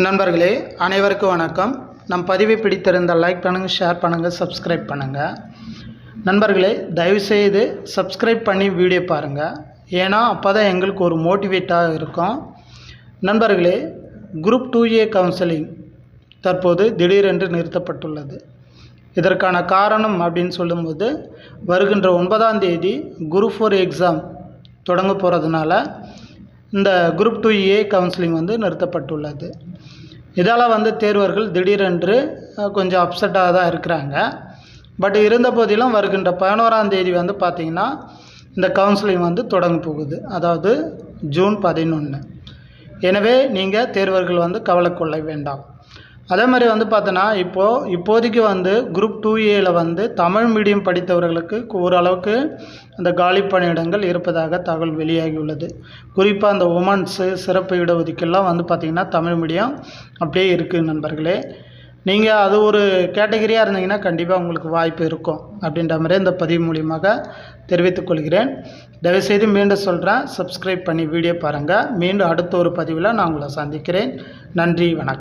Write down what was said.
நண்பர்களே அனைவருக்கும் வணக்கம். நம் பதிவை பிடித்திருந்தால் லைக் பண்ணுங்கள் ஷேர் பண்ணுங்கள் சப்ஸ்கிரைப் பண்ணுங்கள் நண்பர்களே தயவுசெய்து சப்ஸ்கிரைப் பண்ணி வீடியோ பாருங்கள் ஏன்னா அப்போ தான் எங்களுக்கு ஒரு மோட்டிவேட்டாக இருக்கும். நண்பர்களே குரூப் டூ ஏ கவுன்சிலிங் தற்போது திடீரென்று நிறுத்தப்பட்டுள்ளது. இதற்கான காரணம் அப்படின்னு சொல்லும்போது வருகின்ற ஒன்பதாம் தேதி குரூப் ஃபோர் எக்ஸாம் தொடங்க போகிறதுனால இந்த குரூப் டூ ஏ கவுன்சிலிங் வந்து நிறுத்தப்பட்டுள்ளது. இதால் வந்து தேர்வர்கள் திடீரென்று கொஞ்சம் அப்செட்டாக தான் இருக்கிறாங்க. பட் இருந்த போதிலும் வருகின்ற பதினோராம் தேதி வந்து பார்த்திங்கன்னா இந்த கவுன்சிலிங் வந்து தொடங்க போகுது. அதாவது ஜூன் பதினொன்று எனவே நீங்கள் தேர்வர்கள் வந்து கவலை கொள்ள வேண்டாம். அதே மாதிரி வந்து பார்த்தோன்னா இப்போது இப்போதைக்கு வந்து குரூப் டூ ஏல வந்து தமிழ் மீடியம் படித்தவர்களுக்கு ஓரளவுக்கு அந்த காலி பணியிடங்கள் இருப்பதாக தகவல் வெளியாகியுள்ளது. குறிப்பாக அந்த உமன்ஸு சிறப்பு இடஒதுக்கெல்லாம் வந்து பார்த்திங்கன்னா தமிழ் மீடியம் அப்படியே இருக்குது நண்பர்களே. நீங்கள் அது ஒரு கேட்டகரியாக இருந்தீங்கன்னா கண்டிப்பாக உங்களுக்கு வாய்ப்பு இருக்கும் அப்படின்ற மாதிரி இந்த பதிவு மூலியமாக தெரிவித்துக் கொள்கிறேன். தயவுசெய்து மீண்டும் சொல்கிறேன் சப்ஸ்கிரைப் பண்ணி வீடியோ பாருங்கள் மீண்டும் அடுத்த ஒரு பதிவில் நான் உங்களை சந்திக்கிறேன். நன்றி வணக்கம்.